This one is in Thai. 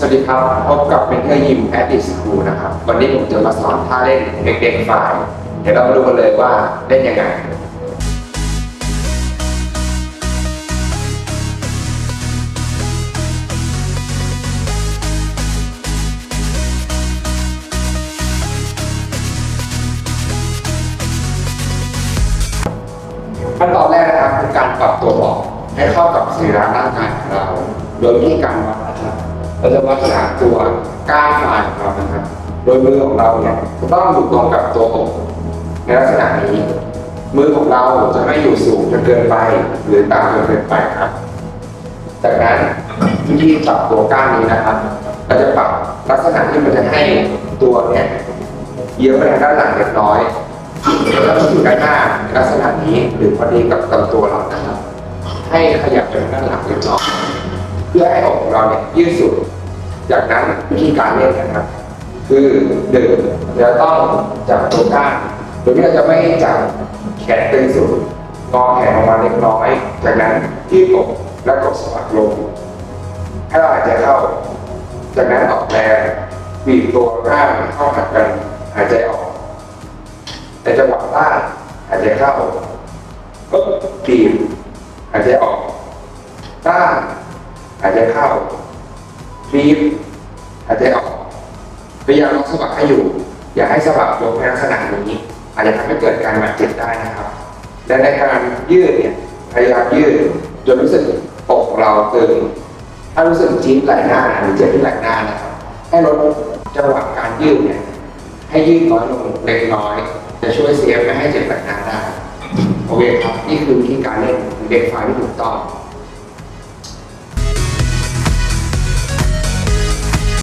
สวัสดีครับ พบกับเป็นเทอร์ยิมแอดดิสคูลนะครับ วันนี้ผมจะมาสอนท่าเล่นเด็กๆฝ่าย เดี๋ยวเรามาดูกันเลยว่าเล่นยังไง ขั้นตอนแรกนะครับคือการปรับตัวเบาะให้เข้ากับสรีระร่างกายของเรา โดยวิธีการวัดนะครับ เราจะวัดขนาดตัวก้านฝายของเรานะครับ โดยมือของเราเนี่ยจะต้องอยู่ตรงกับตัวอกในลักษณะนี้ มือของเราจะไม่อยู่สูงจนเกินไป หรือต่ำจนเกินไปครับ จากนั้นวิธีปรับตัวก้านนี้นะครับ เราจะปรับลักษณะที่มันจะให้ตัวเนี่ยเยี้ยวไปทางด้านหลังเล็กน้อยแล้วก็อยู่ด้านหน้าลักษณะนี้หรือพอดีกับลำตัวเรานะครับ ให้ขยับไปทางด้านหลังเล็กน้อย เพื่อให้อกของเราเนี่ยยืดสุด จากนั้นวิธีการเล่นนะครับ คือหนึ่งเราต้องจับตัวก้านโดยที่เราจะไม่จับแขนตึงสุดงอแขนออกมาเล็กน้อย จากนั้นยืดอกและกดสะบักลงให้เราหายใจเข้า จากนั้นออกแรงบีบตัวก้านเข้าหากันหายใจออกในจังหวะต้านหายใจเข้าก็บีบหายใจออกต้าน หายใจเข้าบีบหายใจออกพยายามล็อกสะบักให้อยู่ อย่าให้สะบักลงในลักษณะนี้อาจจะทำให้เกิดการบาดเจ็บได้นะครับ และในการยืดเนี่ยพยายามยืดจนรู้สึกอกเราตึงถ้ารู้สึกจี๊ดไหล่หน้าหรือเจ็บที่ไหล่หน้านะครับให้ลดจังหวะการยืดเนี่ยให้ยืดน้อยลงเล็กน้อย จะช่วยเซฟไม่ให้เจ็บไหล่หน้าได้โอเคครับนี่คือวิธีการเล่นเด็กฝ่ายที่ถูกต้อง